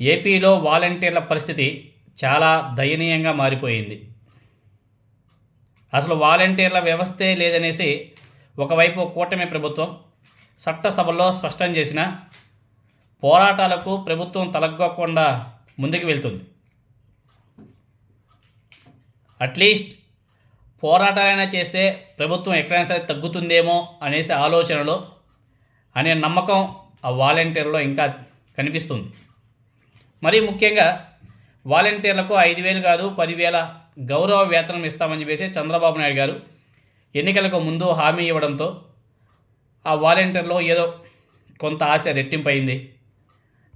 ఏపీలో వాలంటీర్ల పరిస్థితి చాలా దయనీయంగా మారిపోయింది. అసలు వాలంటీర్ల వ్యవస్థే లేదనేసి ఒకవైపు కూటమి ప్రభుత్వం చట్టసభలో స్పష్టం చేసిన పోరాటాలకు ప్రభుత్వం తలగ్గకుండా ముందుకు వెళ్తుంది. అట్లీస్ట్ పోరాటాలైనా చేస్తే ప్రభుత్వం ఎక్కడైనా సరే తగ్గుతుందేమో అనేసి ఆలోచనలో అనే నమ్మకం ఆ వాలంటీర్లో ఇంకా కనిపిస్తుంది. మరీ ముఖ్యంగా వాలంటీర్లకు ఐదు వేలు కాదు పదివేల గౌరవ వేతనం ఇస్తామని చెప్పేసి చంద్రబాబు నాయుడు గారు ఎన్నికలకు ముందు హామీ ఇవ్వడంతో ఆ వాలంటీర్లో ఏదో కొంత ఆశ రెట్టింపయింది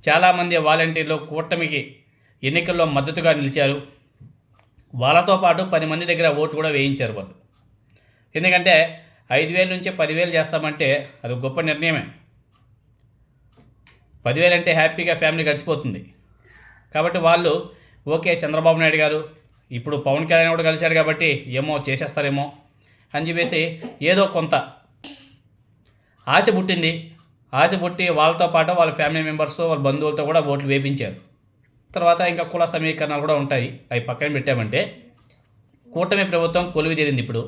చాలామంది వాలంటీర్లు కూటమికి ఎన్నికల్లో మద్దతుగా నిలిచారు. వాళ్ళతో పాటు పది మంది దగ్గర ఓటు కూడా వేయించారు వాళ్ళు. ఎందుకంటే ఐదు వేల నుంచి పదివేలు చేస్తామంటే అది గొప్ప నిర్ణయమే. పదివేలు అంటే హ్యాపీగా ఫ్యామిలీ గడిచిపోతుంది. కాబట్టి వాళ్ళు ఓకే చంద్రబాబు నాయుడు గారు ఇప్పుడు పవన్ కళ్యాణ్ కూడా కలిశారు కాబట్టి ఏమో చేసేస్తారేమో అని చెప్పేసి ఏదో కొంత ఆశ పుట్టింది. ఆశ పుట్టి వాళ్ళతో పాటు వాళ్ళ ఫ్యామిలీ మెంబర్స్ వాళ్ళ బంధువులతో కూడా ఓట్లు వేపించారు. తర్వాత ఇంకా కుల సమీకరణాలు కూడా ఉంటాయి. అవి పక్కన పెట్టామంటే కూటమి ప్రభుత్వం కొలువి తీరింది ఇప్పుడు.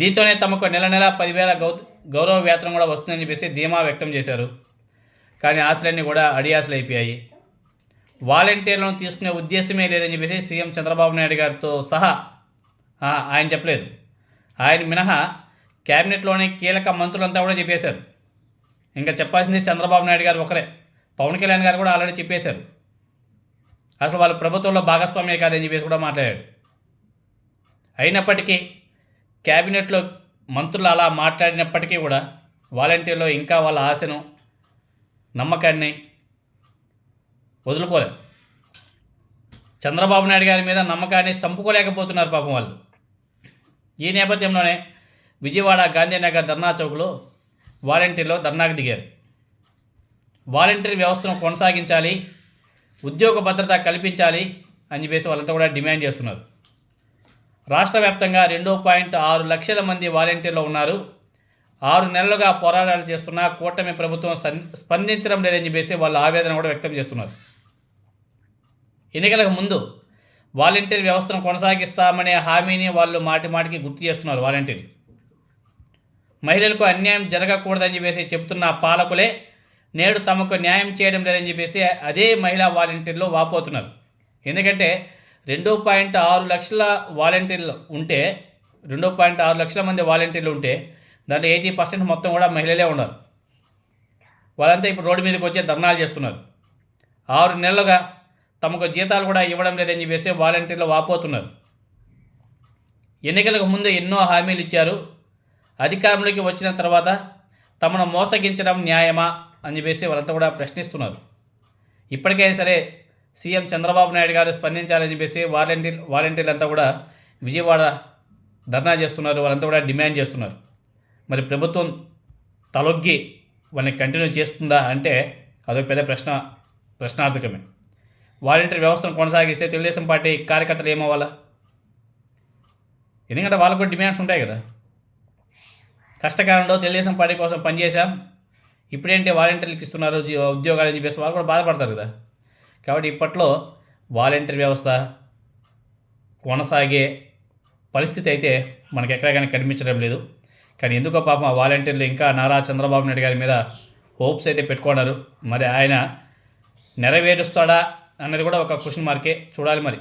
దీంతోనే తమకు నెల నెల పదివేల గౌ గౌరవ వేతనం కూడా వస్తుందని చెప్పేసి ధీమా వ్యక్తం చేశారు. కానీ ఆశలన్నీ కూడా అడియాసలు అయిపోయాయి. వాలంటీర్లను తీసుకునే ఉద్దేశమే లేదని చెప్పేసి సీఎం చంద్రబాబు నాయుడు గారితో సహా ఆయన చెప్పలేదు. ఆయన మినహా క్యాబినెట్లోని కీలక మంత్రులంతా కూడా చెప్పేశారు. ఇంకా చెప్పాల్సింది చంద్రబాబు నాయుడు గారు ఒకరే. పవన్ కళ్యాణ్ గారు కూడా ఆల్రెడీ చెప్పేశారు. అసలు వాళ్ళు ప్రభుత్వంలో భాగస్వామ్యే కాదని చెప్పేసి కూడా మాట్లాడాడు. అయినప్పటికీ క్యాబినెట్లో మంత్రులు అలా మాట్లాడినప్పటికీ కూడా వాలంటీర్లో ఇంకా వాళ్ళ ఆశను నమ్మకాన్ని వదులుకోలేదు చంద్రబాబు నాయుడు గారి మీద నమ్మకాన్ని చంపుకోలేకపోతున్నారు పాపం వాళ్ళు. ఈ నేపథ్యంలోనే విజయవాడ గాంధీనగర్ ధర్నా చౌక్లో వాలంటీర్లో ధర్నాకు దిగారు. వాలంటీర్ వ్యవస్థను కొనసాగించాలి ఉద్యోగ భద్రత కల్పించాలి అని చెప్పేసి వాళ్ళంతా కూడా డిమాండ్ చేస్తున్నారు. రాష్ట్ర వ్యాప్తంగా రెండు పాయింట్ ఆరు లక్షల మంది వాలంటీర్లు ఉన్నారు. ఆరు నెలలుగా పోరాటాలు చేస్తున్న కూటమి ప్రభుత్వం స్పందించడం లేదని చెప్పేసి వాళ్ళ ఆవేదన కూడా వ్యక్తం చేస్తున్నారు. ఎన్నికలకు ముందు వాలంటీర్ వ్యవస్థను కొనసాగిస్తామనే హామీని వాళ్ళు మాటి మాటికి గుర్తు చేస్తున్నారు వాలంటీర్లు మహిళలకు అన్యాయం జరగకూడదని చెప్పేసి చెబుతున్న పాలకులే నేడు తమకు న్యాయం చేయడం లేదని చెప్పేసి అదే మహిళా వాలంటీర్లు వాపోతున్నారు. ఎందుకంటే రెండు పాయింట్ ఆరు లక్షల వాలంటీర్లు ఉంటే రెండు పాయింట్ ఆరు లక్షల మంది వాలంటీర్లు ఉంటే దాంట్లో ఎయిటీ పర్సెంట్ మొత్తం కూడా మహిళలే ఉన్నారు. వాళ్ళంతా ఇప్పుడు రోడ్డు మీదకి వచ్చే ధర్నాలు చేస్తున్నారు. ఆరు నెలలుగా తమకు జీతాలు కూడా ఇవ్వడం లేదని చెప్పేసి వాలంటీర్లు వాపోతున్నారు. ఎన్నికలకు ముందు ఎన్నో హామీలు ఇచ్చారు. అధికారంలోకి వచ్చిన తర్వాత తమను మోసగించడం న్యాయమా అని చెప్పేసి వాళ్ళంతా కూడా ప్రశ్నిస్తున్నారు. ఇప్పటికైనా సరే సీఎం చంద్రబాబు నాయుడు గారు స్పందించాలని చెప్పేసి వాలంటీర్ వాలంటీర్లు అంతా కూడా విజయవాడ ధర్నా చేస్తున్నారు. వాళ్ళంతా కూడా డిమాండ్ చేస్తున్నారు. మరి ప్రభుత్వం తలొగ్గి వాళ్ళని కంటిన్యూ చేస్తుందా అంటే అదొక పెద్ద ప్రశ్న ప్రశ్నార్థకమే. వాలంటీర్ వ్యవస్థను కొనసాగిస్తే తెలుగుదేశం పార్టీ కార్యకర్తలు ఏమవ్వాలా? ఎందుకంటే వాళ్ళకు కూడా డిమాండ్స్ ఉంటాయి కదా. కష్టకాలంలో తెలుగుదేశం పార్టీ కోసం పనిచేశాం. ఇప్పుడేంటి వాలంటీర్లకు ఇస్తున్నారు ఉద్యోగాలు అని చెప్పేసి వాళ్ళు కూడా బాధపడతారు కదా. కాబట్టి ఇప్పట్లో వాలంటీర్ వ్యవస్థ కొనసాగే పరిస్థితి అయితే మనకి ఎక్కడ కానీ కనిపించడం లేదు. కానీ ఎందుకో పాపం ఆ వాలంటీర్లు ఇంకా నారా చంద్రబాబు నాయుడు గారి మీద హోప్స్ అయితే పెట్టుకున్నారు. మరి ఆయన నెరవేరుస్తాడా? అన్నది కూడా ఒక క్వశ్చన్ మార్కే చూడాలి మరి.